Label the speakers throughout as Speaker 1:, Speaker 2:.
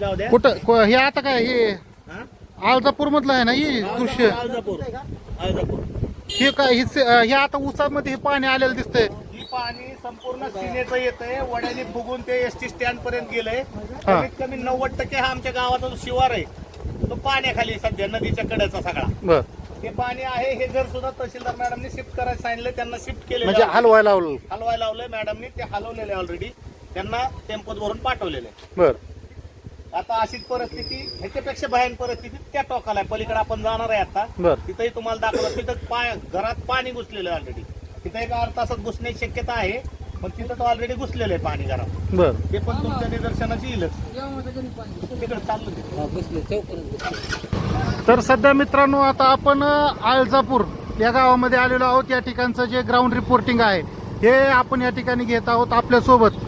Speaker 1: जाऊ द्या
Speaker 2: कुठं? को- हे आता काय हे
Speaker 1: हा?
Speaker 2: आळजापूर मधलं आहे ना हे दृश्य? हे काय हे से- हे आता उसामध्ये हे पाणी आलेलं दिसतंय.
Speaker 1: ही पाणी संपूर्ण सिनेचं येतंय वड्याने फुगून ते एस टी स्टँड पर्यंत गेलंय. कमीत कमी नव्वद टक्के हा आमच्या गावाचा जो शिवार आहे पाण्याखाली सध्या नदीच्या कडेचा सगळा.
Speaker 2: बर.
Speaker 1: हे पाणी आहे हे घर सुद्धा तहसीलदार मॅडमने शिफ्ट करायला सांगितलं त्यांना शिफ्ट केलेलं
Speaker 2: म्हणजे. हलवायला लावलं.
Speaker 1: हलवायला लावलंय मॅडमनी ते हलवलेले ऑलरेडी त्यांना टेम्पोत भरून पाठवलेले.
Speaker 2: बर.
Speaker 1: आता अशीच परिस्थिती ह्याच्यापेक्षा भयान परिस्थिती त्या टोकाला आहे. पलीकडे आपण जाणार आहे आता.
Speaker 2: बर.
Speaker 1: तिथंही तुम्हाला दाखवलं तिथं पाय घरात पाणी घुसलेलं ऑलरेडी तिथं एक अर्धा तासात घुसण्याची शक्यता आहे. पण तिथं तर ऑलरेडी घुसलेलं आहे पाणी घरात.
Speaker 2: बर.
Speaker 1: ते पण तुमच्या निदर्शनाची येईलच. तिकडे चाललं
Speaker 2: तर सध्या मित्रांनो आता आपण आळजापूर या गावामध्ये आलेलो आहोत. या ठिकाणचं जे ग्राउंड रिपोर्टिंग आहे हे आपण या ठिकाणी घेत आहोत आपल्यासोबत.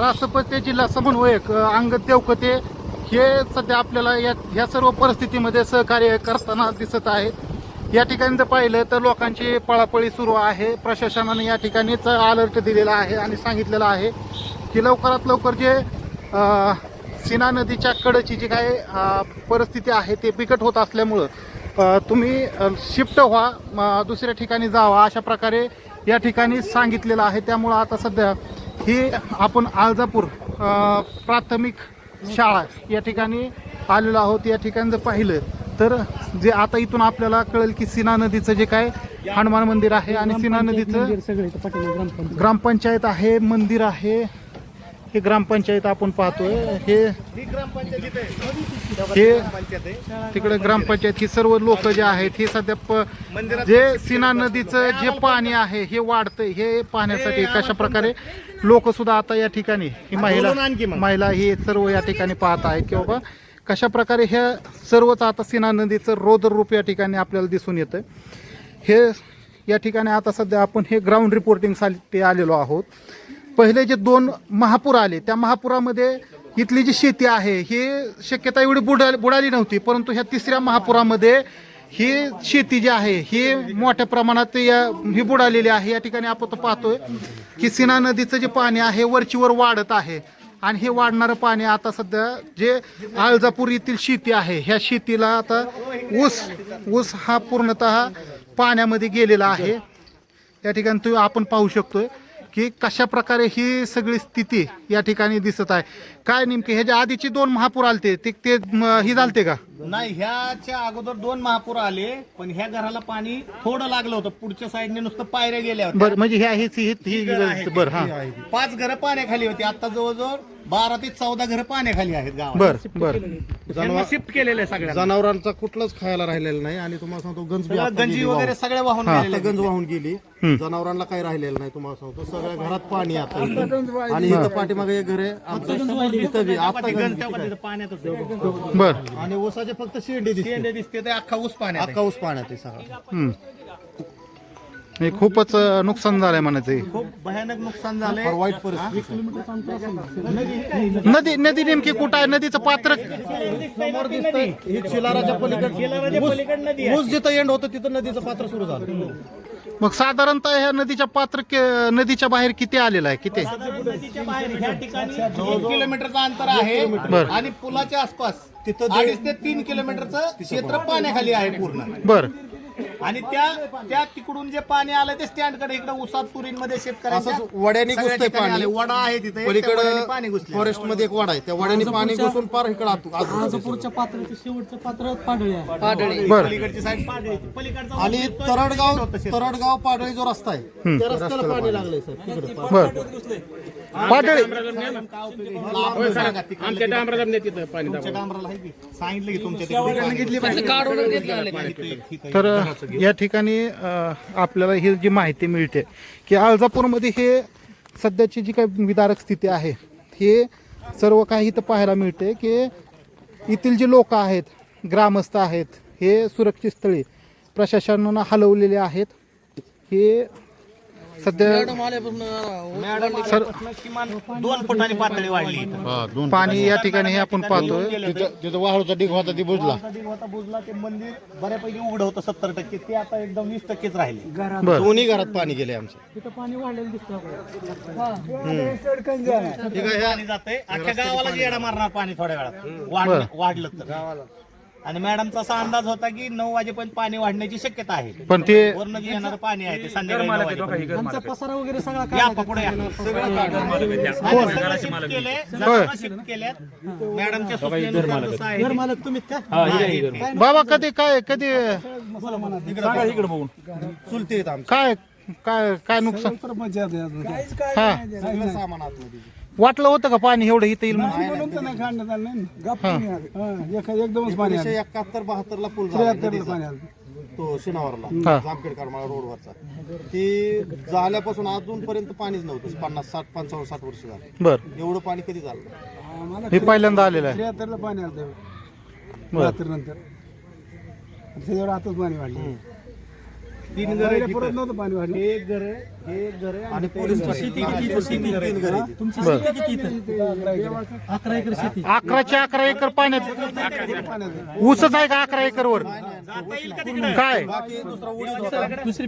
Speaker 2: रासपचे जिल्हा समन्वयक अंगद देवकते हे सध्या आपल्याला या ह्या सर्व परिस्थितीमध्ये सहकार्य करताना दिसत आहेत या ठिकाणी जर पाहिलं तर लोकांची पळापळी सुरू आहे. प्रशासनाने या ठिकाणीच अलर्ट दिलेला आहे आणि सांगितलेलं आहे की लवकरात लवकर जे सिना सीना नदीच्या कडची जी काही परिस्थिती आहे ते बिकट होत असल्यामुळं तुम्ही शिफ्ट व्हा दुसऱ्या ठिकाणी जावा अशा प्रकारे या ठिकाणी सांगितलेलं आहे. त्यामुळं आता सध्या ही आपण आळजापूर प्राथमिक शाळा या ठिकाणी आलेलो आहोत. या ठिकाणी जर पाहिलं तर जे आता इथून आपल्याला कळेल की सीना नदीचं जे काय हनुमान मंदिर आहे आणि सीना नदीचं ग्रामपंचायत आहे मंदिर आहे हे ग्रामपंचायत आपण पाहतोय हे
Speaker 1: ही ग्रामपंचायत इथे आहे.
Speaker 2: हे
Speaker 1: ग्रामपंचायत आहे
Speaker 2: तिकडे ग्रामपंचायत ही सर्व लोक जे आहेत हे सध्या जे सीना नदीचं जे पाणी आहे हे वाढतंय हे पाहण्यासाठी कशा प्रकारे लोक सुद्धा आता या ठिकाणी ही महिला. महिला ही सर्व या ठिकाणी पाहत आहेत की बाबा कशा प्रकारे ह्या सर्वच आता सीना नदीचं रोदर रूप या ठिकाणी आपल्याला दिसून येतं हे या ठिकाणी आता सध्या आपण हे ग्राउंड रिपोर्टिंगसाठी आलेलो आहोत. पहिले जे दोन महापूर आले त्या महापुरामध्ये इथली जी शेती आहे ही शक्यता एवढी बुडा बुडाली नव्हती परंतु ह्या तिसऱ्या महापुरामध्ये ही शेती जी आहे ही मोठ्या प्रमाणात या ही बुडालेली आहे. या ठिकाणी आपण तो पाहतोय की सीना नदीचं जे पाणी आहे वरचीवर वाढत आहे. आणि हे वाढणारं पाणी आता सध्या जे आळजापूर येथील शेती आहे ह्या शेतीला आता ऊस ऊस हा पूर्णतः पाण्यामध्ये गेलेला आहे. या ठिकाणी तुम्ही आपण पाहू शकतोय. की कशा प्रकारे ही सगळी स्थिती या ठिकाणी दिसत आहे? काय नेमके ह्याच्या आधीची दोन महापूर आलते ते ते म, ही झालते का?
Speaker 1: नाही ह्याच्या अगोदर दोन महापूर आले पण ह्या घराला पाणी थोडं लागलं होतं. पुढच्या साईडने नुसतं पायऱ्या गेल्या होत्या.
Speaker 2: बरं म्हणजे ह्या हीच ही ही. बरं हा.
Speaker 1: पाच घरं पाण्याखाली होती. आता जवळजवळ बारा ते चौदा घरं पाण्याखाली आहेत गावात
Speaker 2: बरं बरं
Speaker 1: शिफ्ट केलेलं आहे सगळ्यांना
Speaker 3: जनावरांचा कुठलाच खायला राहिलेला नाही आणि तुम्हाला सांगतो गंज बी
Speaker 1: सगळं
Speaker 3: आता
Speaker 1: गंजी
Speaker 3: गेली
Speaker 1: वगैरे
Speaker 3: वाहून.
Speaker 1: सगळे वाहून. गेलेले
Speaker 3: आता गंज वाहून गेली जनावरांना काही राहिलेलं नाही तुम्हाला सांगतो सगळ्या घरात पाणी आता इथं. आणि इथं पाठीमागे एक घर आहे आमचं इथं बी आता
Speaker 1: आहेत.
Speaker 3: गंज
Speaker 1: गंज तेव्हा तिथं पाण्यातच आहे.
Speaker 2: बरं
Speaker 3: आणि ऊसाचे फक्त शेंडे दिसते
Speaker 1: शेंडे दिसते ते अख्खा ऊस पाण्यात आहे.
Speaker 3: अख्खा ऊस पाण्यात आहे सगळा
Speaker 2: हम्म. हे खूपच नुकसान झालंय म्हणायचं हे.
Speaker 1: खूप भयानक नुकसान झालंय.
Speaker 3: फार वाईट परिस्थिती
Speaker 2: नदी नदी नेमकी कुठं आहे? नदीचं पात्र
Speaker 3: समोर दिसतंय. ही चिलाराच्या पलीकडे. ऊस जिथं एंड होतं तिथं नदीचं पात्र सुरू झालं.
Speaker 2: मग साधारणतः ह्या नदीच्या पात्र के- नदीच्या बाहेर किती आलेलं आहे? किती?
Speaker 1: किलोमीटरचं अंतर आहे. आणि पुलाच्या आसपास तिथं अडीच ते तीन किलोमीटरचं क्षेत्र पाण्याखाली आहे पूर्ण.
Speaker 2: बरं.
Speaker 1: आणि त्या त्या तिकडून जे पाणी आलं ते स्टँडकडे इकडे उसात तुरींमध्ये शेतकऱ्यांच्या
Speaker 3: असंच वड्याने
Speaker 1: सगळ्या
Speaker 3: घुसतंय
Speaker 1: ठिकाणी
Speaker 3: पाणी.
Speaker 1: वडा आहे तिथे त्या वड्याने पाणी
Speaker 3: पलीकडं
Speaker 1: घुसले
Speaker 3: फॉरेस्टमध्ये एक वाडा आहे. त्या वाड्याने पाणी घुसून पार इकडं आत- घुसतंय.
Speaker 4: राजापूरच्या पात्राचं शेवटचं पात्र पाडळे आहे. पाडळे.
Speaker 2: बरं.
Speaker 1: पलीकडची साईड पाणी पलीकडचा
Speaker 3: आणि
Speaker 1: ऊस येतोय,
Speaker 3: तरडगाव
Speaker 1: होतं शेत.
Speaker 3: तरडगाव पाडळी जो रस्ता आहे त्या रस्त्याला पाणी लागलंय सर तिकडे
Speaker 2: बरं
Speaker 1: सांगितलं की तुमच्या तिकडे
Speaker 2: तर या ठिकाणी अ, आपल्याला ही जी माहिती मिळते की अळजापूरमध्ये हे सध्याची जी काही विदारक स्थिती आहे हे सर्व काही इथं पाहायला मिळते की येथील जे लोक आहेत ग्रामस्थ आहेत हे सुरक्षित स्थळी प्रशासनानं हलवलेले आहेत. हे सध्या
Speaker 1: मॅडम
Speaker 2: सर
Speaker 1: किमान दोन फुटांनी पातळी वाढली.
Speaker 2: पाणी या ठिकाणी हे आपण पाहतोय
Speaker 3: तिथं वाळूचा डिग होता ती बुजला.
Speaker 1: होता बुजला ते मंदिर बऱ्यापैकी उघडं होतं सत्तर टक्के. ते आता एकदम वीस टक्केच राहिले.
Speaker 2: बर.
Speaker 3: दोन्ही घरात पाणी गेले आमचे.
Speaker 4: तिथं पाणी
Speaker 1: जाते अख्ख्या गावाला येडा मारणार पाणी थोड्या वेळात. वाढलं वाढलं तर. आणि मॅडमचा असा अंदाज होता की नऊ वाजेपर्यंत पाणी वाढण्याची शक्यता आहे.
Speaker 2: पण ते
Speaker 1: वरनं जे येणारं पाणी आहे ते संध्याकाळी नऊ वाजेपर्यंत.
Speaker 4: आमचा पसारा वगैरे सगळा
Speaker 1: या
Speaker 4: काय
Speaker 1: पुढे या. आणि सगळं shift केलंय, जनावरं shift केल्यात. मॅडमच्या सूचनेनुसार जसं आहे.
Speaker 4: घर
Speaker 1: ते-
Speaker 4: मालक तुम्हीच का
Speaker 1: आहे.
Speaker 2: बाबा कधी काय कधी
Speaker 3: चुलते आहेत आमचे.
Speaker 2: काय काय काय नुकसान? हा.
Speaker 3: सगळं सामान आतमध्ये.
Speaker 2: वाटलं होतं का पाणी एवढं इथं येईल म्हणून?
Speaker 5: एकदमच पाणी
Speaker 3: एकोणीसशे एकाहत्तर बहात्तर ला पूल झाला.
Speaker 5: पाणी आलं.
Speaker 3: तो शिनावरला
Speaker 2: हा.
Speaker 3: जामखेड करमाळा रोडवरचा. ती झाल्यापासून अजूनपर्यंत पाणीच नव्हतं. पन्नास साठ पंचावन्न साठ वर्ष झालं.
Speaker 2: बर.
Speaker 3: एवढं पाणी कधी झालं?
Speaker 5: आम्हाला
Speaker 2: हे पहिल्यांदा आलेलं आहे.
Speaker 5: त्र्याहत्तरला पाणी आलं त्यावेळी
Speaker 2: बर.
Speaker 5: नंतर त्याच्यावर आताच पाणी वाढलं.
Speaker 3: तीन घर
Speaker 5: पहिल्या परत नव्हतं पाणी वाढलं.
Speaker 1: हे एक घर आहे हे एक घर आहे
Speaker 3: आणि पोलीस
Speaker 4: शेती किती शेती
Speaker 3: तीन घर आहेत.
Speaker 4: तुमची शेती किती इथं? अकरा एकर. शेती.
Speaker 2: अकराच्या अकरा एकर पाण्यात. ऊसच आहे का अकरा एकर वर काय?
Speaker 3: बाकी दुसरा उडीद होता.
Speaker 4: दुसरी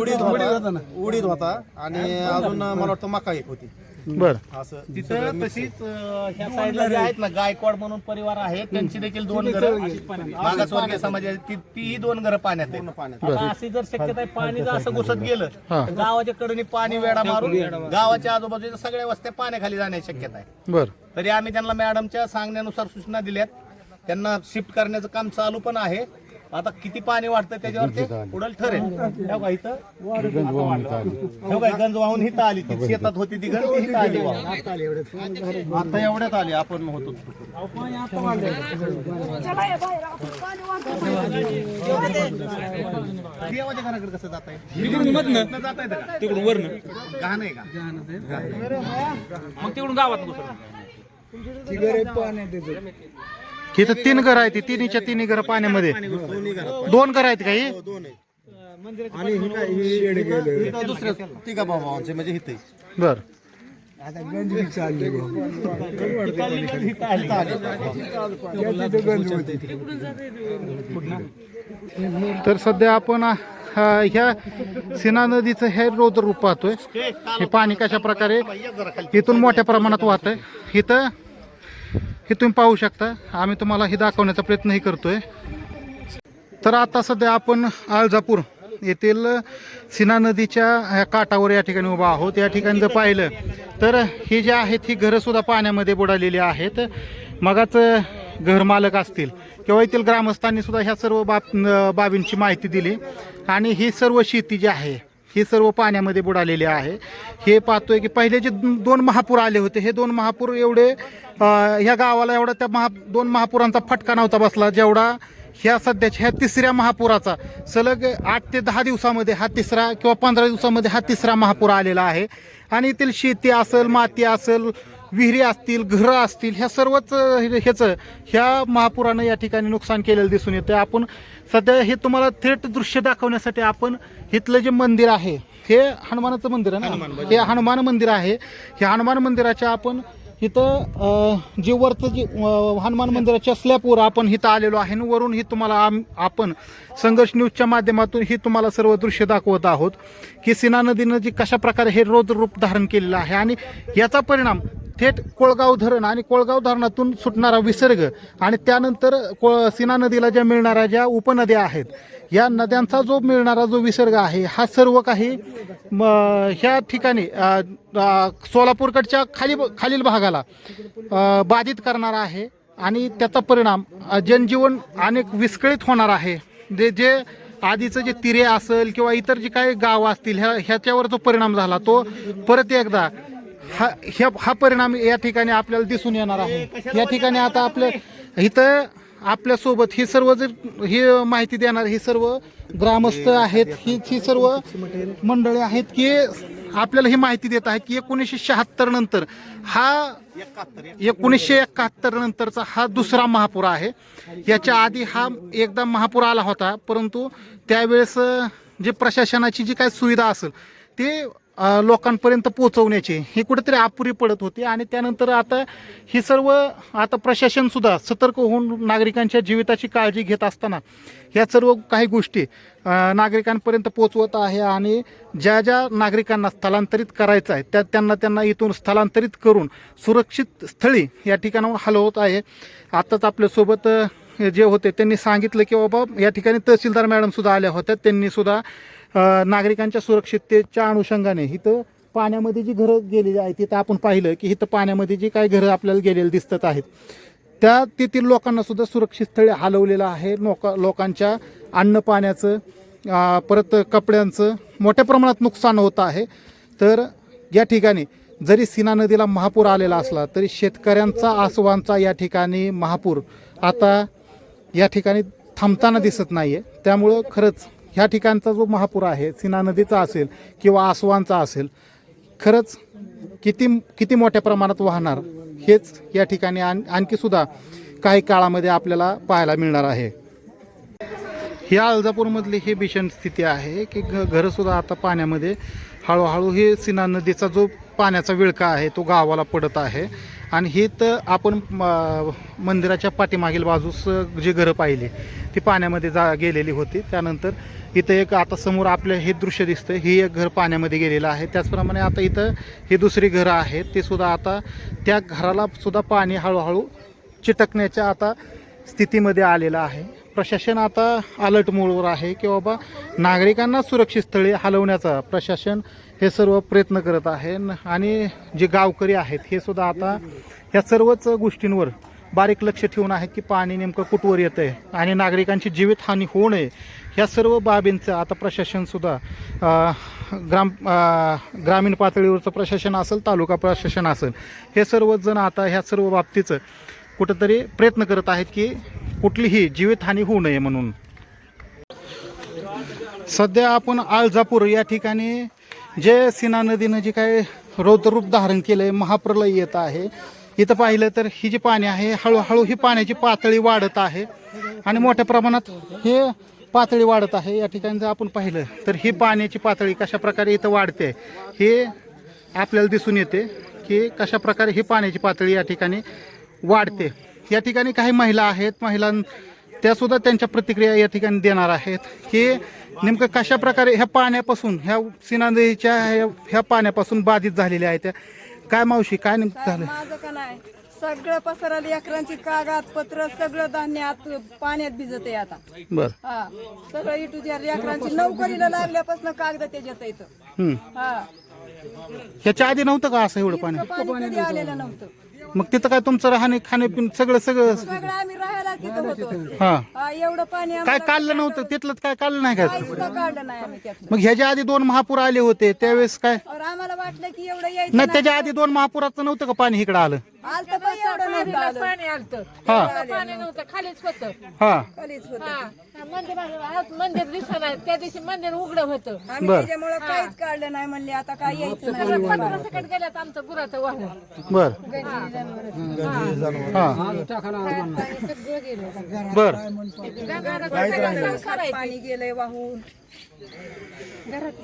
Speaker 3: उडीद होता. उडीद होता आणि अजून मला वाटतं मका एक होती.
Speaker 2: बर.
Speaker 3: असं
Speaker 1: तिथं तशीच अं, ह्या साईडला जे आहेत ना गायकवाड म्हणून परिवार आहे त्यांची देखील दोन घरं मागासवर्गीय समाजाची तीही दोन घरं पाण्यात आहेत.
Speaker 3: पाण्यात
Speaker 1: आता अशी जर शक्यता आहे पाणी जर असं घुसत गेलं
Speaker 2: हा.
Speaker 1: तर गावाच्या कडून पाणी वेडा मारून. गावाच्या आजूबाजूच्या सगळ्या वस्त्या पाण्याखाली जाण्याची शक्यता आहे.
Speaker 2: बर.
Speaker 1: तरी आम्ही त्यांना मॅडमच्या सांगण्यानुसार सूचना दिल्यात. त्यांना शिफ्ट करण्याचं काम चालू पण आहे. आता किती पाणी वाढतं त्याच्यावर ते पुढं ठरेल ठेव इथं. ठेव गंज वाहून हिथं आली. ती शेतात होती ती गंज ती हिथं आली वाहून.
Speaker 3: आता एवढ्यात आले. आपण होतो.
Speaker 1: देवाच्या घराकडे कसं जात आहे तिकडून जात आहे तिकडून वरण घाण आहे का? मग तिकडून गावात
Speaker 2: इथं तीन घर आहेत तिन्हीच्या तिन्ही घर पाण्यामध्ये. दोन घर आहेत काही
Speaker 3: दोन आहेत आणि ही काय ही- ही काय दुसऱ्या तिघा भावांचे म्हणजे
Speaker 2: बर.
Speaker 5: आता गंज बी चालली
Speaker 2: तर सध्या आपण ह्या सिना नदीचं हे रौद्र रूप पाहतोय. हे पाणी कशा प्रकारे इथून मोठ्या प्रमाणात वाहत आहे इथं हे तुम्ही पाहू शकता. आम्ही तुम्हाला हे दाखवण्याचा प्रयत्नही करतोय. तर आता सध्या आपण आळजापूर येथील सिना नदीच्या ह्या काठावर या ठिकाणी उभा आहोत. या ठिकाणी जर पाहिलं तर ही जी आहेत ही घरंसुद्धा पाण्यामध्ये बुडालेली आहेत. मगाच घरमालक असतील किंवा येथील ग्रामस्थांनी सुद्धा ह्या सर्व बाब बाबींची माहिती दिली. आणि ही सर्व शेती जी आहे ही सर्व पाण्यामध्ये बुडालेली आहे. हे पाहतोय की पहिले जे दोन महापूर आले होते हे दोन महापूर एवढे ह्या गावाला एवढा त्या महा दोन महापुरांचा फटका नव्हता बसला जेवढा ह्या सध्याच्या ह्या तिसऱ्या महापुराचा. सलग आठ ते दहा दिवसामध्ये हा तिसरा किंवा पंधरा दिवसामध्ये हा तिसरा महापूर आलेला आहे. आणि येथील शेती असेल माती असेल विहिरी असतील घरं असतील ह्या सर्वच ह्याचं ह्या महापुरानं या ठिकाणी नुकसान केलेलं दिसून येतं आपण सध्या हे तुम्हाला थेट दृश्य दाखवण्यासाठी आपण इथलं जे मंदिर आहे हे हनुमानाचं मंदिर आहे ना? हे हनुमान मंदिर आहे. हे हनुमान मंदिराच्या आपण इथं जे वरचं जे हनुमान मंदिराच्या स्लॅपवर आपण इथं आलेलो आहे आणि वरून ही तुम्हाला आम- आपण संघर्ष न्यूजच्या माध्यमातून ही तुम्हाला सर्व दृश्य दाखवत आहोत की सिना नदीनं जी कशा प्रकारे हे रौद्र रूप धारण केलेलं आहे आणि याचा परिणाम थेट कोळगाव धरण आणि कोळगाव धरणातून सुटणारा विसर्ग आणि त्यानंतर को सिना नदीला ज्या मिळणाऱ्या ज्या उपनद्या आहेत या नद्यांचा जो मिळणारा जो विसर्ग आहे हा सर्व काही म, ह्या ठिकाणी सोलापूरकडच्या खाली खालील भागाला बाधित करणारा आहे आणि त्याचा परिणाम जनजीवन अनेक विस्कळीत होणार आहे. जे जे आधीचं जे तिरे असेल किंवा इतर जे काही गाव असतील ह्या ह्याच्यावर जो परिणाम झाला तो परत एकदा हा ह्या हा परिणाम या ठिकाणी आपल्याला दिसून येणार आहे. या ठिकाणी आता आपलं इथं आपल्यासोबत ही सर्व जर ही माहिती देणार ही सर्व ग्रामस्थ आहेत ही ही सर्व मंडळी आहेत की आपल्याला ही माहिती देत आहेत की एकोणीसशे शहात्तर नंतर हा एकोणीसशे एकाहत्तर नंतरचा हा दुसरा महापूर आहे. याच्या आधी हा एकदा महापूर आला होता परंतु त्यावेळेस जे प्रशासनाची जी काही सुविधा असेल ते लोकांपर्यंत पोहोचवण्याची. ही कुठेतरी अपुरी पडत होती आणि त्यानंतर आता ही सर्व आता प्रशासनसुद्धा सतर्क होऊन नागरिकांच्या जीविताची काळजी घेत असताना ह्या सर्व काही गोष्टी नागरिकांपर्यंत पोचवत आहे आणि ज्या ज्या नागरिकांना स्थलांतरित करायचं आहे त्या त्यांना त्यांना इथून स्थलांतरित करून सुरक्षित स्थळी या ठिकाणाहून हलवत आहे. आत्ताच आपल्यासोबत जे होते त्यांनी सांगितलं की बाबा या ठिकाणी तहसीलदार मॅडम सुद्धा आल्या होत्या. त्यांनी सुद्धा नागरिकांच्या सुरक्षिततेच्या अनुषंगाने इथं पाण्यामध्ये जी घरं गेलेली आहेत तिथं आपण पाहिलं की इथं पाण्यामध्ये जी काही घरं आपल्याला गेलेली दिसत आहेत त्या तेथील लोकांना सुद्धा सुरक्षित स्थळी हलवलेलं आहे. लोका लोकांच्या अन्न पाण्याचं परत कपड्यांचं मोठ्या प्रमाणात नुकसान होतं आहे. तर या ठिकाणी जरी सीना नदीला महापूर आलेला असला तरी शेतकऱ्यांचा आसवांचा या ठिकाणी महापूर. आता या ठिकाणी थांबताना दिसत नाही आहे त्यामुळं खरंच ह्या ठिकाणचा जो महापूर आहे सीना नदीचा असेल किंवा आसवांचा असेल खरंच किती किती मोठ्या प्रमाणात वाहणार हेच या ठिकाणी आण आणखी सुद्धा काही काळामध्ये आपल्याला पाहायला मिळणार आहे. ह्या अलजापूरमधली ही भीषण स्थिती आहे की घ घरंसुद्धा आता पाण्यामध्ये हळूहळू ही सीना नदीचा जो पाण्याचा विळका आहे तो गावाला पडत आहे. आणि हे तर आपण म- मंदिराच्या पाठीमागील बाजूस जी घरं पाहिली ती पाण्यामध्ये जा गेलेली होती. त्यानंतर इथं एक आता समोर आपलं हे दृश्य दिसतं ही एक घर पाण्यामध्ये गेलेलं आहे. त्याचप्रमाणे आता इथं हे दुसरी घरं आहेत. ते सुद्धा आता त्या घराला सुद्धा पाणी हळूहळू चिटकण्याच्या आता स्थितीमध्ये आलेलं आहे. प्रशासन आता अलर्ट मोडवर आहे की बाबा नागरिकांना सुरक्षित स्थळी हलवण्याचा प्रशासन हे सर्व प्रयत्न करत आहे. आणि जे गावकरी आहेत हे सुद्धा आता ह्या सर्वच गोष्टींवर बारीक लक्ष ठेवून आहेत की पाणी नेमकं कुठवर येतं आहे आणि नागरिकांची जीवितहानी होऊ नये ह्या सर्व बाबींचं आता प्रशासनसुद्धा ग्राम ग्रामीण पातळीवरचं प्रशासन असेल तालुका प्रशासन असेल हे सर्वजण आता ह्या सर्व बाबतीचं कुठंतरी प्रयत्न करत आहेत की कुठलीही जीवितहानी होऊ नये म्हणून. सध्या आपण आळजापूर या ठिकाणी जे सीना नदीनं जे काय रौद्ररूप धारण केलं आहे महाप्रलय येत आहे. इथं पाहिलं तर ही जी पाणी आहे हळूहळू ही पाण्याची पातळी वाढत आहे. आणि मोठ्या प्रमाणात हे पातळी वाढत आहे. या ठिकाणी जर आपण पाहिलं तर ही पाण्याची पातळी कशा प्रकारे इथं वाढते हे आपल्याला दिसून येते की कशा प्रकारे ही पाण्याची पातळी या ठिकाणी वाढते. या ठिकाणी काही महिला आहेत महिलां त्या सुद्धा त्यांच्या प्रतिक्रिया या ठिकाणी देणार आहेत. की नेमकं कशा प्रकारे ह्या पाण्यापासून ह्या सीना नदीच्या ह्या पाण्यापासून बाधित झालेल्या आहेत? त्या काय मावशी काय नेमकं झालं?
Speaker 6: माझं का नाही? सगळं पसरा लेकरांची कागद पत्र सगळं धान्य आत पाण्यात भिजत आहे आता.
Speaker 2: बर.
Speaker 6: हा सगळं इटू ज्या लेकरांची नोकरीला लागल्यापासून कागद त्याच्यात येतं
Speaker 2: हम्म.
Speaker 6: हा.
Speaker 2: ह्याच्या आधी नव्हतं का असं एवढं पाणी?
Speaker 6: इतकं पाणी कधी आलेलं नव्हतं.
Speaker 2: मग तिथं काय तुमचं राहणे खाणे सगळं सगळं?
Speaker 6: सगळं आम्ही राहायला तिथं होतो.
Speaker 2: हा.
Speaker 6: हा एवढं पाणी
Speaker 2: काय काढलं नव्हतं? तिथलं काय काढलं नाही काय
Speaker 6: काही सुद्धा काढलं नाही आम्ही त्यातलं
Speaker 2: मग ह्याच्या आधी दोन महापूर आले होते त्यावेळेस काय?
Speaker 6: और आम्हाला वाटलं की एवढं यायचं
Speaker 2: नाही त्याच्या आधी दोन महापुराचं नव्हतं का पाणी इकडं आलं?
Speaker 6: आलतं पण एवढं नव्हतं आलं
Speaker 7: पाणी आलतं.
Speaker 2: हा.
Speaker 7: पाणी नव्हतं खालीच होतं.
Speaker 2: हा.
Speaker 6: खालीच होतं.
Speaker 7: हा. मंदिर दिसत नाही. त्या दिवशी मंदिर उघडं होतं.
Speaker 6: आम्ही
Speaker 2: बर.
Speaker 6: त्याच्यामुळे काहीच काढलं नाही म्हणले आता काय यायचं नाही.
Speaker 7: सगळं पंधरा गेल्यात आमचं गुराचं वाहन.
Speaker 2: बर. हा. बर.
Speaker 6: पाणी गेलंय वाहून.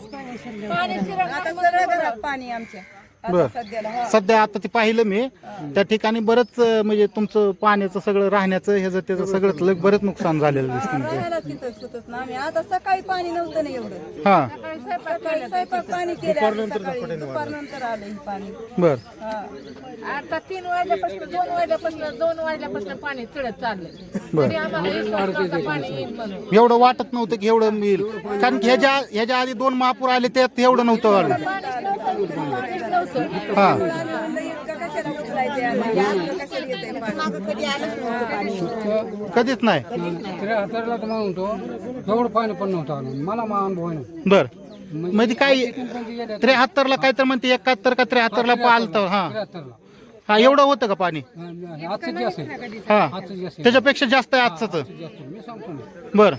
Speaker 7: पाणी शिरलं.
Speaker 6: आता सगळं घरात पाणी आमच्या.
Speaker 2: बर.
Speaker 6: हा.
Speaker 2: सध्या आता ते पाहिलं मी. त्या ठिकाणी बरंच म्हणजे तुमचं पाण्याचं सगळं राहण्याचं ह्याचं त्याचं सगळं लग- बरंच नुकसान झालेलं दिसतं
Speaker 6: आम्ही. आता सकाळी पाणी नव्हतं ना एवढं.
Speaker 2: हा.
Speaker 6: सकाळी स्वयंपाक पाणी केलं आम्ही सकाळी दुपारनंतर आलं हे पाणी.
Speaker 2: बर.
Speaker 6: हा.
Speaker 7: आता तीन वाजल्यापासून दोन वाजल्यापासून दोन वाजल्यापासून पाणी तिळत चाललं
Speaker 2: बर.
Speaker 7: तरी आम्हाला विश्वास नव्हता पाणी येईल म्हणून
Speaker 2: एवढं वाटत नव्हतं की एवढं मिळेल कारण की ह्याच्या ह्याच्या आधी दोन महापूर आले त्यात एवढं नव्हतं
Speaker 7: पाणीच नव्हतं.
Speaker 2: हा. कधीच नाही.
Speaker 5: त्र्याहत्तरला तर म्हणतो एवढं पाणी पण नव्हतं आलं. मला मा अनुभव आहे ना.
Speaker 2: बर. म्हणजे काय त्र्याहत्तरला काय तर म्हणते एकाहत्तर का त्र्याहत्तरला पालतं हा.
Speaker 5: त्र्याहत्तरला.
Speaker 2: हा एवढं होतं का पाणी?
Speaker 5: आजचं जे असेल
Speaker 2: हा.
Speaker 5: आजचं जे असेल
Speaker 2: त्याच्यापेक्षा जास्त आहे आजचं
Speaker 5: जास्त मी सांगतो ना.
Speaker 2: बर.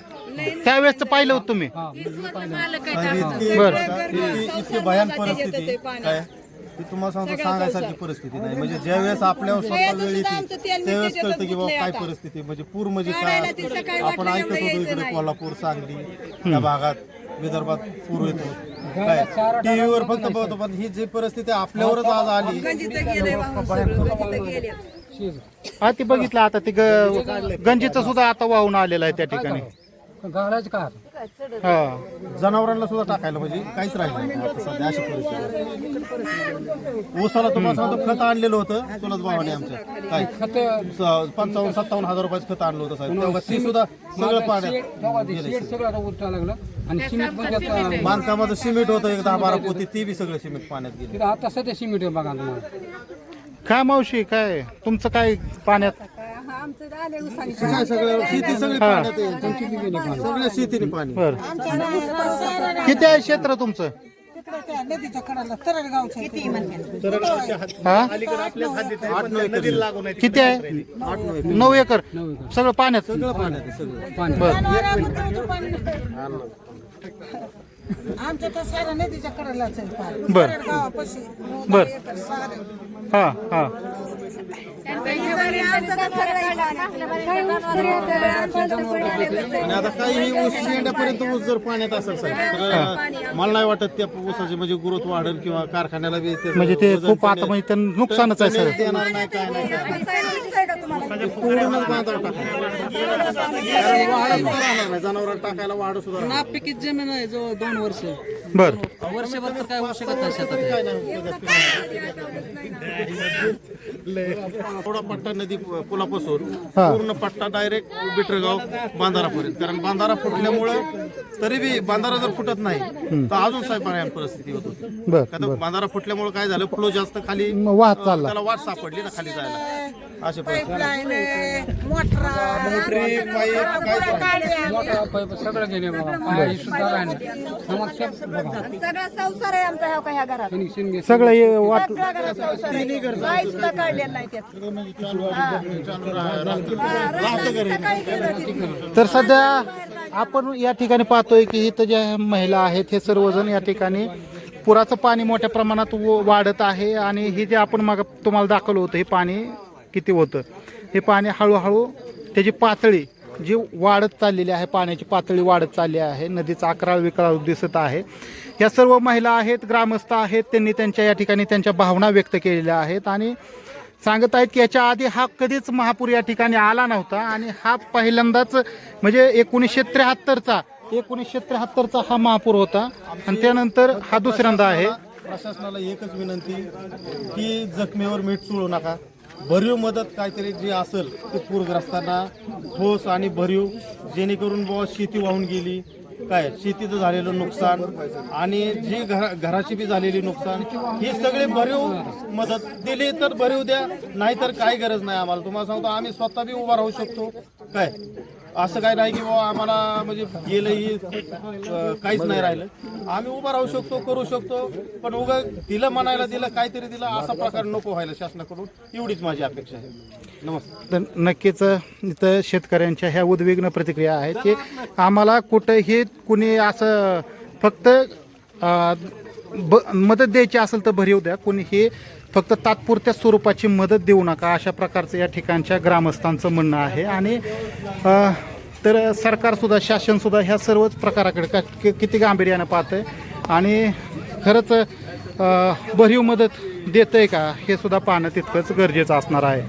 Speaker 2: त्यावेळेस पाहिलं होतं तुम्ही.
Speaker 5: हा मी पाहिलं.
Speaker 2: बर.
Speaker 3: इतकी इतकी भयान परिस्थिती. काय? ती तुम्हाला सांगतो सांगायसारखी परिस्थिती नाही. म्हणजे ज्या वेळेस आपल्यावर स्वतः वेळ येते त्यावेळेस कळतं की बाबा काय परिस्थिती. म्हणजे पूर म्हणजे काय? असतं. आपण ऐकत होतो इकडे कोल्हापूर सांगली या भागात विदर्भात पूर येतो. काय? टीव्हीवर फक्त बघतो पण ही जी परिस्थिती आपल्यावरच आज आली.
Speaker 2: हा ते बघितलं आता ते ग- गंजीचं सुद्धा आता वाहून आलेलं आहे त्या ठिकाणी.
Speaker 5: घालायचं का?
Speaker 2: हा.
Speaker 3: जनावरांना सुद्धा टाकायला म्हणजे काहीच राहिलं नाही आता सध्या अशी परिस्थिती. ऊसाला तुम्हाला सांगतो खत आणलेलं होतं चुलत भावाने आमच्या. काय?
Speaker 5: खत
Speaker 3: स- पंचावन्न सत्तावन्न हजार रुपयाचं खत आणलं होतं साहेब. तेव्हा ती सुद्धा सगळं पाण्यात गेलंय.
Speaker 5: शेड सगळं आता उठा लागलं. आणि सिमेंट पण त्यात
Speaker 3: बांधकामाचं सिमेंट होतं एक दहा बारा पोती ती बी सगळं सिमेंट पाण्यात गेले.
Speaker 5: तिथं आता सध्या सिमेंट आहे बघा तुम्हाला.
Speaker 2: काय मावशी काय? तुमचं काय पाण्यात?
Speaker 6: आमचं आले उसानी
Speaker 3: काय सगळं शेती सगळी पाण्यात आहे. सगळ्या शेतीने पाणी.
Speaker 2: बर किती आहे क्षेत्र तुमचं? हा
Speaker 1: आहे.
Speaker 2: किती आहे? नऊ एकर. सगळं पाण्यात?
Speaker 3: सगळं पाण्यात आहे सगळं.
Speaker 5: पाणी.
Speaker 2: बर.
Speaker 8: आमच्या तर नदीच्या.
Speaker 2: बर.
Speaker 8: गावापाशी
Speaker 2: बर. हा हा.
Speaker 3: आणि आता काही ही ऊस शेंड्यापर्यंत ऊस जर पाण्यात असेल साहेब तर मला नाही वाटत त्या ऊसाची म्हणजे ग्रोथ वाढेल किंवा कारखान्याला बी ते
Speaker 2: म्हणजे ते खूप आता म्हणजे त्यांना नुकसानच आहे सर.
Speaker 3: देणार नाही काय नाही. काय नाही. पूर्णच बांधावर टाकायला. वाढ सुद्धा राहणार नाही जनावरांना टाकायला वाढ सुद्धा राहणार
Speaker 4: नापिकीत जमीन आहे जो दोन वर्ष.
Speaker 2: बर.
Speaker 4: वर्षभर तर काय होऊ शकत नाही शेतात.
Speaker 3: थोडा पट्टा नदी पुलापासून. पूर्ण पट्टा डायरेक्ट बिटरगाव बांधारापर्यंत. कारण बांधारा फुटल्यामुळं तरी बी बांधारा जर फुटत नाही तर अजून साहेब परिस्थिती होत होती.
Speaker 2: बर
Speaker 3: बांधारा फुटल्यामुळे काय झालं फ्लो जास्त खाली
Speaker 2: वाहत चालला.
Speaker 3: त्याला वाट सापडली ना खाली जायला.
Speaker 8: मोटरा
Speaker 3: पाईप काय
Speaker 5: मोठा पाईप? सगळं गेले बाबा. बघा
Speaker 6: सगळा संसार आहे आमचा ह्या का ह्या घरात.
Speaker 5: शेण- शेण घे.
Speaker 2: सगळं हे वाट
Speaker 6: काही सुद्धा काढलेलं नाही त्यात.
Speaker 2: तर सध्या आपण या ठिकाणी पाहतोय की इथं ज्या महिला आहेत हे सर्वजण या ठिकाणी पुराचं पाणी मोठ्या प्रमाणात व- वाढत आहे आणि हे जे आपण मग तुम्हाला दाखवलं होतं हे पाणी किती होतं? हे पाणी हळूहळू त्याची पातळी जी वाढत चाललेली आहे पाण्याची पातळी वाढत चालली आहे नदीचा अकराळ विकराळ दिसत आहे. या सर्व महिला आहेत ग्रामस्थ आहेत त्यांनी त्यांच्या या ठिकाणी त्यांच्या भावना व्यक्त केलेल्या आहेत आणि सांगत आहेत की याच्या आधी हा कधीच महापूर या ठिकाणी आला नव्हता आणि हा पहिल्यांदाच म्हणजे एकोणीसशे त्र्याहत्तरचा एकोणीसशे त्र्याहत्तरचा हा महापूर होता. आणि त्यानंतर हा दुसऱ्यांदा आहे.
Speaker 3: प्रशासनाला एकच विनंती की जखमीवर मीठ चुळू नका. भरीव मदत काहीतरी जी असेल ते पूरग्रस्तांना ठोस आणि भरीव जेणेकरून बुवा शेती वाहून गेली. काय शेतीचं झालेलं नुकसान आणि जी घरा घराची बी झालेली नुकसान ही सगळी भरीव मदत दिली तर भरीव द्या नाहीतर काही गरज नाही आम्हाला. तुम्हाला सांगतो आम्ही स्वतः बी उभा राहू शकतो. काय? असं काय नाही की बाबा आम्हाला म्हणजे गेलंही अं, काहीच नाही राहिलं. आम्ही उभा राहू शकतो करू शकतो पण उगा दिलं म्हणायला दिलं काहीतरी दिलं असा प्रकार नको व्हायला शासनाकडून. एवढीच माझी अपेक्षा आहे. नमस्कार.
Speaker 2: तर नक्कीच इथं शेतकऱ्यांच्या ह्या उद्विग्न प्रतिक्रिया आहेत की आम्हाला कुठंही कुणी असं फक्त ब मदत द्यायची असेल तर भरीव द्या. कुणी हे फक्त तात्पुरत्या स्वरूपाची मदत देऊ नका अशा प्रकारचं या ठिकाणच्या ग्रामस्थांचं म्हणणं आहे. आणि तर सरकारसुद्धा शासनसुद्धा ह्या सर्वच प्रकाराकडे का कि- किती गांभीर्यानं पाहतंय. आणि खरंच भरीव मदत आहे का हे सुद्धा पाहणं तितकंच गरजेचं असणार आहे.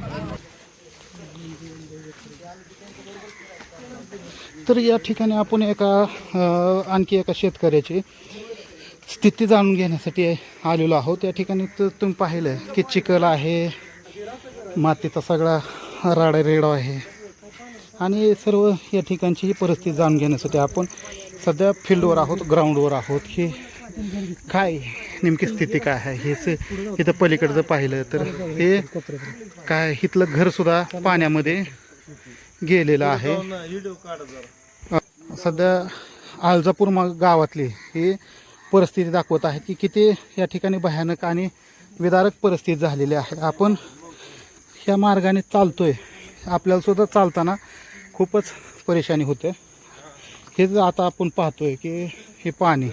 Speaker 2: तर या ठिकाणी आपण एका आणखी एका शेतकऱ्याची स्थिती जाणून घेण्यासाठी आलेलो आहोत. या ठिकाणी तर तुम्ही पाहिलं की चिखल आहे मातीचा सगळा राडा रेडा आहे. आणि सर्व या ठिकाणची ही परिस्थिती जाणून घेण्यासाठी आपण सध्या फील्डवर आहोत ग्राउंडवर आहोत. की काय नेमकी स्थिती काय आहे? हेच इथं पलीकडचं जर पाहिलं तर हे काय इथलं घरसुद्धा पाण्यामध्ये गेलेलं आहे. सध्या आळजापूर मग गावातली ही परिस्थिती दाखवत आहे की किती या ठिकाणी भयानक आणि विदारक परिस्थिती झालेली आहे. आपण ह्या मार्गाने चालतो आपल्याला सुद्धा चालताना खूपच परेशानी होते. हे आता आपण पाहतो आहे की हे पाणी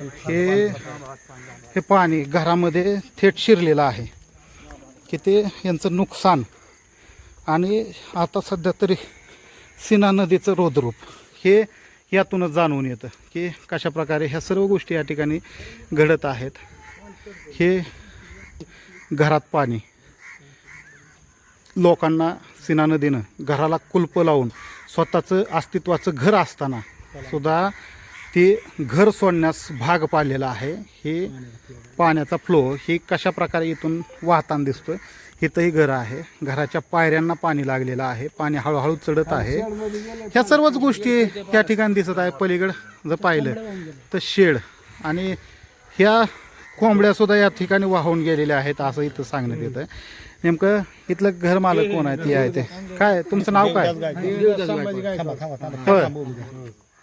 Speaker 2: हे हे पाणी घरामध्ये थेट शिरलेलं आहे. की ते यांचं नुकसान. आणि आता सध्या तरी सीना नदीचं रोदरूप हे यातूनच जाणवून येतं की कशा प्रकारे ह्या सर्व गोष्टी या ठिकाणी घडत आहेत. हे घरात पाणी. लोकांना सिना नदीनं घराला कुलपं लावून स्वतःचं अस्तित्वाचं घर असताना सुद्धा ते घर सोडण्यास भाग पाडलेलं आहे. हे पाण्याचा फ्लो हे कशा प्रकारे इथून वाहताना दिसतोय. इथंही घर आहे. घराच्या पायऱ्यांना पाणी लागलेलं आहे. पाणी हळूहळू चढत आहे. ह्या सर्वच गोष्टी या ठिकाणी दिसत आहे. पलीकडं जर पाहिलं तर शेड. आणि ह्या कोंबड्या सुद्धा या ठिकाणी वाहून गेलेल्या आहेत असं इथं सांगण्यात येतं नेमकं इथलं घर मालक कोण आहे? ती आहे ते. काय तुमचं नाव काय? होय.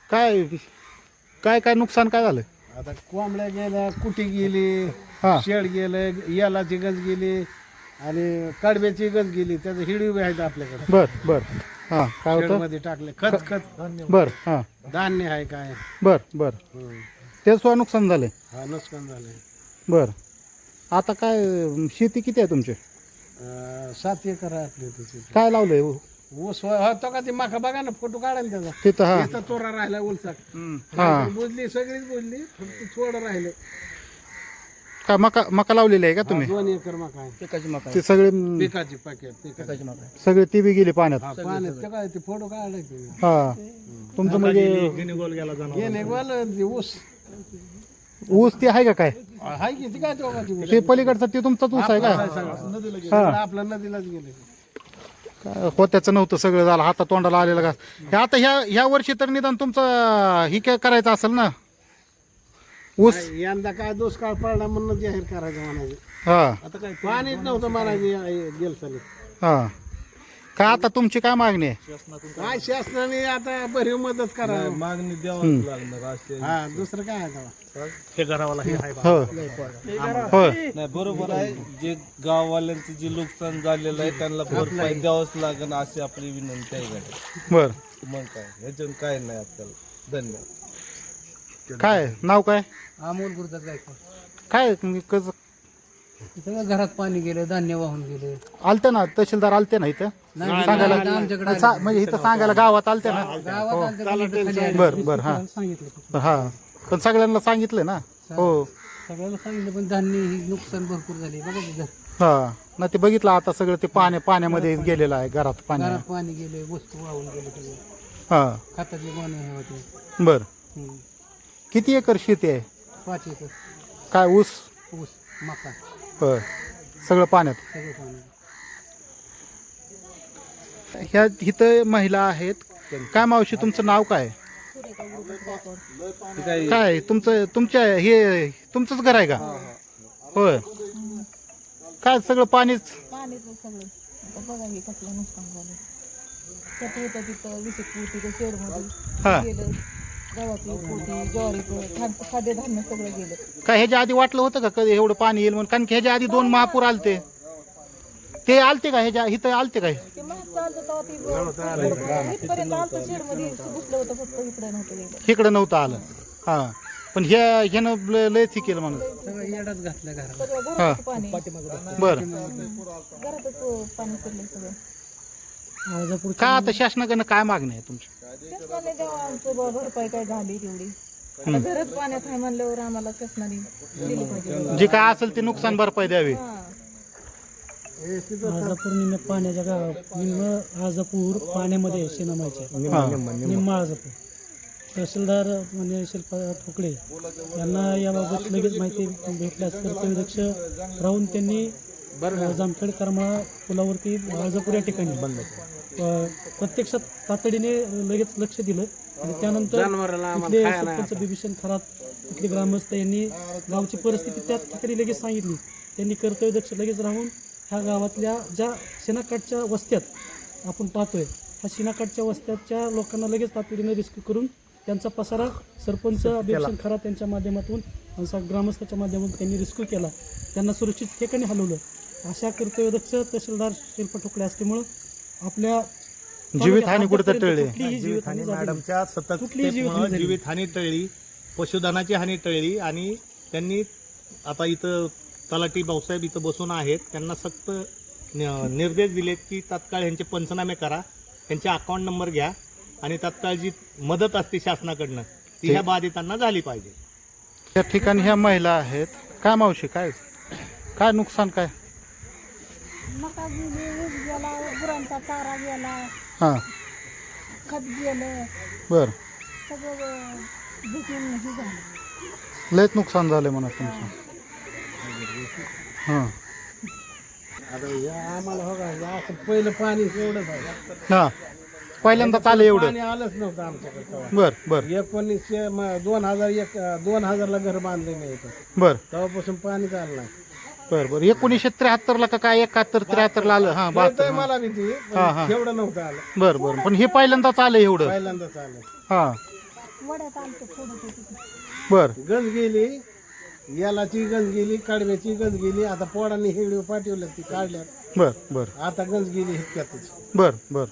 Speaker 2: काय काय काय नुकसान काय झालं?
Speaker 5: आता कोंबड्या गेल्या कुटी गेली
Speaker 2: हा.
Speaker 5: शेड गेलं यालाची गज गेली आणि कडब्याची गज गेली त्याचं हिडीव बी आहेत आपल्याकडे.
Speaker 2: बर बर. हां काय होतं?
Speaker 5: मध्ये टाकले. खत खत.
Speaker 2: बर हां.
Speaker 5: धान्य आहे काय?
Speaker 2: बर बर. ते सुद्धा नुकसान झालंय?
Speaker 5: हा नुकसान झालंय.
Speaker 2: बर. आता काय शेती किती आहे तुमची?
Speaker 5: अं, सात एकर आहे आपली
Speaker 2: काय लावलंय?
Speaker 5: ऊस तो का ती माका बघा ना फोटो काढा ना त्याचा.
Speaker 2: तिथं हा.
Speaker 5: इथं चोरा राहिला उलसाक
Speaker 2: हा
Speaker 5: बुजली सगळीच बुजली फक्त थोडं राहिलं.
Speaker 2: का मका मका लावलेली आहे का तुम्ही?
Speaker 5: दोन एकर मका आहे.
Speaker 2: ते सगळे म,
Speaker 5: पिकाची पाकेट पिकाची
Speaker 2: सगळे ती बी गेली पाण्यात.
Speaker 5: हा पाण्यात. ते काय ते फोटो
Speaker 2: हा. तुमचं म्हणजे
Speaker 5: गेले गोल ऊस.
Speaker 2: ऊस ते आहे का काय?
Speaker 5: हाय की ती काय तो ऊस?
Speaker 2: ते पलीकडचा ते तुमचाच ऊस आहे का? हा.
Speaker 5: आपलं नदीलाच गेले.
Speaker 2: काय होत्याचं नव्हतं सगळं झालं. हाता तोंडाला आलेलं का हे आता ह्या ह्या वर्षी तर निदान तुमचं ही काय करायचं असेल ना? ऊस.
Speaker 5: यंदा काय दुष्काळ पडला म्हणून जाहीर करायचं म्हणायचं.
Speaker 2: हा.
Speaker 5: आता काय पाणीच नव्हतं म्हणायचं गेल साली
Speaker 2: हा. का आता तुमची काय मागणी आहे?
Speaker 5: काय शासनाने आता भरीव मदत करा
Speaker 3: मागणी द्यावं. लागणार असे
Speaker 5: हा दुसरं काय आहे तेव्हा?
Speaker 1: हे घरावाला हे
Speaker 3: नाही बरोबर आहे. जे गाववाल्यांचं जे नुकसान झालेलं आहे त्यांना भरपाई द्यावंच लागेल अशी आपली विनंती आहे.
Speaker 2: बर.
Speaker 3: मग काय ह्याच्यावर काय नाही आपल्याला. धन्यवाद.
Speaker 2: काय? नाव काय?
Speaker 4: अमोल गुरुदास गायकवाड.
Speaker 2: काय तुम्ही कस
Speaker 4: सगळं घरात पाणी गेलं धान्य वाहून गेले.
Speaker 2: आलते ना? तहसीलदार आलते ना इथं? सांगायला
Speaker 4: आमच्याकडे
Speaker 2: सा- म्हणजे इथं सांगायला गावात आलते ना?
Speaker 4: गावात आलते पण इथं खाली आले.
Speaker 2: बर बर हा. हा. पण सगळ्यांना सांगितलं ना? हो.
Speaker 4: सगळ्यांना सांगितलं पण धान्य ही नुकसान भरपूर झाले. बघा
Speaker 2: हा. ना ते बघितलं आता सगळं ते पाण्या पाण्यामध्ये गेलेलं आहे घरात पाणी.
Speaker 4: घरात पाणी गेले वस्तू वाहून गेले सगळे.
Speaker 2: हा.
Speaker 4: पाणी हे होते.
Speaker 2: बर.
Speaker 4: हम्म.
Speaker 2: किती एकर शेती आहे?
Speaker 4: पाच एकर.
Speaker 2: काय ऊस?
Speaker 4: ऊस मका.
Speaker 2: होय. सगळं पाण्यात?
Speaker 4: सगळं पाणी
Speaker 2: ह्या इथं महिला आहेत. काय मावशी तुमचं नाव काय? काय तुमचं तुमच्या हे तुमचंच घर आहे का? होय. काय सगळं पाणीच?
Speaker 7: पाणीच सगळं. आता बघा हे कसलं नुकसान झालं होतं तिथं शेडमध्ये.
Speaker 2: हा.
Speaker 7: गेलं. गव्हाची पोती ज्वारीचं खाद्य खाद्यधान्य सगळं गेलं.
Speaker 2: काय ह्याच्या आधी वाटलं होतं का कधी एवढं पाणी येईल म्हणून? कारण की ह्याच्या आधी दोन महापूर आलते. ते आलते का ह्याच्या इथं आलते काय?
Speaker 7: ते महाग चालतं तेव्हा ती इथपर्यंत आलतं शेडमध्ये घुसलं होतं फक्त इकडे नव्हतं गेलं.
Speaker 2: इकडं नव्हतं आलं. हा. पण ह्या ह्यानं ल- लयच हे केलं म्हणून.
Speaker 4: सगळं येडाच घातलं घरात
Speaker 7: सगळं घरातच पाणी.
Speaker 2: बरं.
Speaker 7: घरातच पाणी शिरलं सगळं.
Speaker 2: का आता शासनाकडनं काय मागणी आहे तुमची?
Speaker 7: शासनाने आमचं भरपाई काय झाली तेवढी. आता घरच पाण्यात आहे म्हणल्यावर आम्हाला शासनाने दिली पाहिजे.
Speaker 2: जे काय असेल ते नुकसान भरपाई द्यावी.
Speaker 7: हा.
Speaker 9: आळजापूर निम्म्या पाण्याच्या गावात निम्म आळजापूर पाण्यामध्ये शेणामायचे
Speaker 2: हा.
Speaker 9: निम्म आळजापूर तहसीलदार म्हणजे शिल्पा ठोकळे यांना याबाबत लगेच माहिती भेटल्यास कर्तव्यदक्ष राहून त्यांनी अ, जामखेड करमाळा पुलावरती आळजापूर या ठिकाणी. अ, प्रत्यक्षात तातडीने लगेच लक्ष दिलं. आणि त्यानंतर इथले सरपंच बिभीषण खरात इथले ग्रामस्थ यांनी गावची परिस्थिती त्या ठिकाणी लगेच सांगितली. त्यांनी कर्तव्यदक्ष लगेच राहून ह्या गावातल्या ज्या शेणाकाठच्या वस्त्यात आपण पाहतोय ह्या शेणाकाठच्या वस्त्याच्या लोकांना लगेच तातडीने रिस्क्यू करून त्यांचा पसारा सरपंच बिभीषण खरात यांच्या माध्यमातून ग्रामस्थाच्या माध्यमातून त्यांनी रिस्क्यू केला. त्यांना सुरक्षित ठिकाणी हलवलं. अशा कर्तव्यदक्ष तहसीलदार शिल्प ठोकळे असल्यामुळं आपल्या
Speaker 2: जीवितहानी कुठेतरी टळली.
Speaker 9: कुठलीही जीवितहानी झाली नाही.
Speaker 1: मॅडमच्या
Speaker 9: कुठलीही जीवितहानी
Speaker 1: सतत
Speaker 9: झाली.
Speaker 1: जीवितहानी टळली पशुधनाची हानी टळली आणि त्यांनी आता इथं तलाठी भाऊसाहेब इथं बसून आहेत त्यांना सक्त न- निर्देश दिलेत की तात्काळ ह्यांचे पंचनामे करा त्यांचे अकाउंट नंबर घ्या आणि तात्काळ जी मदत असते शासनाकडनं ती ह्या बाधितांना झाली पाहिजे
Speaker 2: या ठिकाणी ह्या महिला आहेत काय मावशी काय काय नुकसान काय
Speaker 7: मका गेली ऊस गेला गुरांचा चारा गेला
Speaker 2: हां.
Speaker 7: खत गेलं.
Speaker 2: बर.
Speaker 7: सगळं बिकून हे झालं.
Speaker 2: लयच नुकसान झालंय म्हणा तुमचं. हां.
Speaker 5: आम्हाला हो का असं पहिलं पाणी एवढंच आहे.
Speaker 2: हां. पहिल्यांदाच आलं एवढं.
Speaker 5: पाणी आलंच नव्हतं आमच्याकडे तेव्हा.
Speaker 2: बर बर.
Speaker 5: एकोणीसशे म- दोन हजार एक दोन हजारला घर बांधले मी इथं.
Speaker 2: बर.
Speaker 5: तेव्हापासून पाणी चाललं नाही.
Speaker 2: बर बर. एकोणीसशे त्र्याहत्तरला का काय? एकाहत्तर त्र्याहत्तरला आलं. हां बहात्तर
Speaker 5: मला बी ती. पण
Speaker 2: हा, हा.
Speaker 5: एवढं नव्हतं आलं.
Speaker 2: बर बर. पण हे पहिल्यांदाच आलं एवढं.
Speaker 5: पहिल्यांदाच आलं.
Speaker 2: हां.
Speaker 7: वड्यात आलतो
Speaker 2: बर.
Speaker 5: गंज गेली यालाची गंज गेली कडव्याची गंज गेली आता पोडांनी हिडीव पाठवल्या ती काढल्यात.
Speaker 2: बर बर.
Speaker 5: आता गंज गेली इतक्यातच.
Speaker 2: बर बर.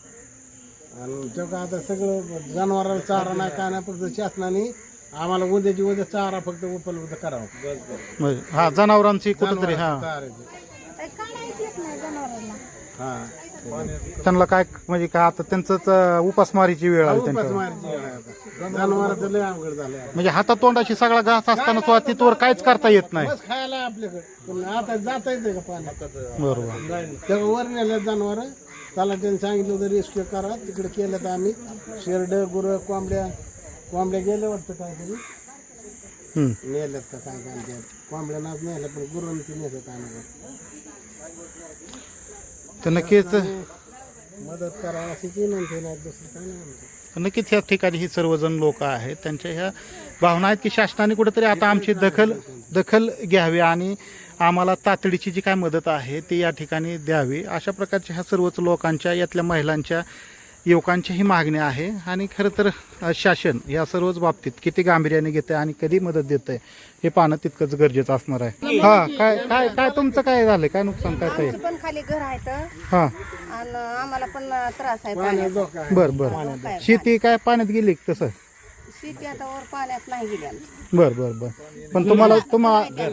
Speaker 5: आणि आता सगळं जनावराला चारा नाही काय नाही फक्त शासनाने आम्हाला उद्याची उद्या चारा फक्त उपलब्ध करावा.
Speaker 2: म्हणजे हा जनावरांची कुठंतरी हा.
Speaker 7: नाही जनावरांना.
Speaker 5: हा.
Speaker 2: त्यांना काय म्हणजे काय आता त्यांचंच अं, उपासमारीची वेळ आली.
Speaker 5: जनावराचं लय अवघड आता.
Speaker 2: म्हणजे हातातोंडाशी सगळा घास असताना सुद्धा तिथवर काहीच करता येत नाही.
Speaker 5: बस खायला आपल्याकडे. पण आता जाता येते का पाणी
Speaker 2: बरोबर.
Speaker 5: तेव्हा वर नेल्या जनावर त्याला त्यांनी सांगितलं होतं रेस्क्यू करा. तिकडे केलं तर आम्ही. शेरड गुरं कोंबड्या कोंबड्या गेल्या वाटतं काहीतरी.
Speaker 2: हम्म.
Speaker 5: नेल्यात का काय काय ते. कोंबड्या नाच नेल्या पण गुरं ती नेल्यात आम्ही
Speaker 2: तर नक्कीच
Speaker 5: मदत करावं अशी ती म्हणते नाही दुसरं काय नाही
Speaker 2: नक्कीच ह्या ठिकाणी ही सर्वजण लोक आहेत. त्यांच्या ह्या भावना आहेत की शासनाने कुठेतरी आता आमची दखल दखल घ्यावी आणि आम्हाला तातडीची जी काय मदत आहे ती या ठिकाणी द्यावी. अशा प्रकारच्या ह्या सर्वच लोकांच्या यातल्या महिलांच्या युवकांच्याही मागण्या आहे. आणि खरं तर शासन या सर्वच बाबतीत किती गांभीर्याने घेतं आणि कधी मदत देतं हे पाहणं तितकंच गरजेचं असणार आहे. हा काय काय काय तुमचं काय झालं काय नुकसान काय काय
Speaker 6: पण खाली घर आहेत
Speaker 2: हां.
Speaker 6: आणि आम्हाला पण त्रास आहे पाण्याचा.
Speaker 2: बरं बरं. शेती काय पाण्यात गेली का तसं?
Speaker 6: शेती आता वर पाण्यात नाही गेली आमची.
Speaker 2: बर बर बर. पण तुम्हाला तुम्हाला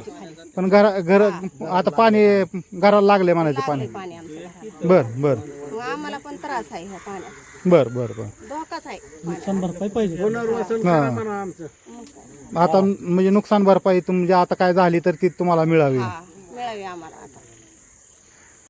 Speaker 2: पण घर घर आता पाणी घराला लागले म्हणायचं पाणी.
Speaker 6: पाणी आमच्या घरात
Speaker 2: बर बर.
Speaker 6: मग आम्हाला पण त्रास आहे ह्या पाण्यात.
Speaker 2: बर बर बर.
Speaker 6: धोकाच आहे.
Speaker 9: नुकसान भरपाई पाहिजे.
Speaker 5: पुनर्वसन. करा म्हणा आमचं.
Speaker 2: आता म्हणजे नुकसान भरपाई तुम- म्हणजे आता काय झाली तर ती तुम्हाला मिळावी.
Speaker 6: हा मिळावी आम्हाला आता.